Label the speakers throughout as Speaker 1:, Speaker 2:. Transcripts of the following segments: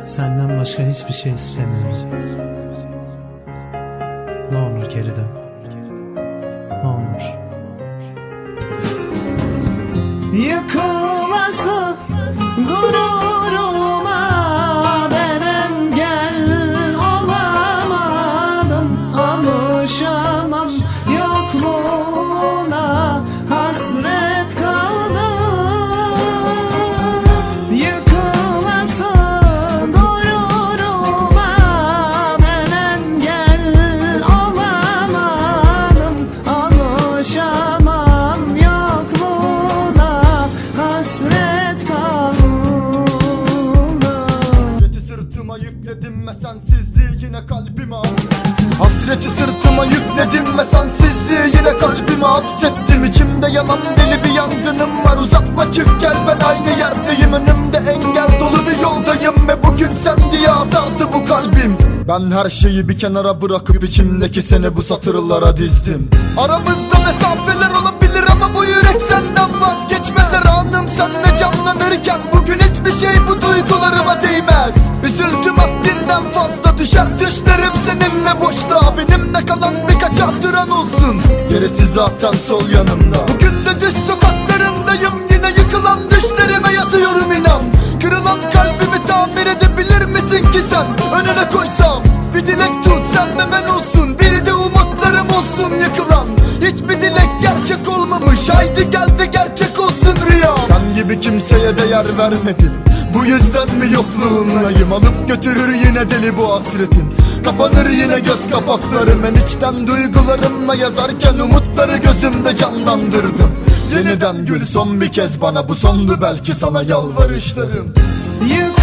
Speaker 1: Senden başka hiçbir şey istemiyorum. Ne olur geri dön. Ne olur. Yıkılası gururuma
Speaker 2: Hasreti sırtıma yükledim ve sensizliği yine kalbime hapsettim. İçimde yanan deli bir yangınım var. Uzatma çık gel ben aynı yerdeyim. Önümde engel dolu bir yoldayım ve bugün sen diye atardı bu kalbim. Ben her şeyi bir kenara bırakıp içimdeki seni bu satırlara dizdim. Aramızda mesafeler olabilir ama bu yürek senden vazgeçmez. Her anım seninle canlanırken bugün düşer düşlerim seninle boşta. Benimle kalan birkaç hatıran olsun. Gerisi zaten sol yanımda. Bugün de düş sokaklarındayım. Yine yıkılan düşlerime yazıyorum inan. Kırılan kalbimi tamir edebilir misin ki sen? Önüne koysam bir dilek tut sen ve ben olsun. Biri de umutlarım olsun yıkılan. Hiçbir dilek gerçek olmamış. Haydi geldi gerçek olsun rüya. Sen gibi kimseye değer vermedim Bu yüzden mi yokluğundayım Alıp götürür yine deli bu hasretin? Kapanır yine göz kapaklarım Ben içten duygularımla yazarken Umutları gözümde canlandırdım. Yeniden gül son bir kez bana Bu sondu belki sana yalvarışlarım.
Speaker 1: Yık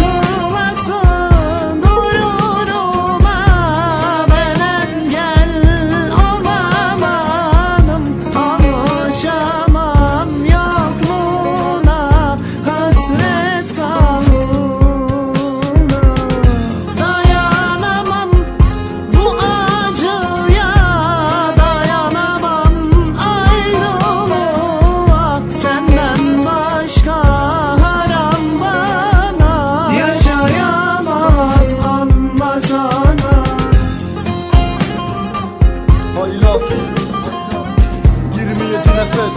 Speaker 1: nefes.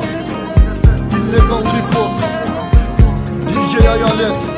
Speaker 1: Illegal record DJ Hayalet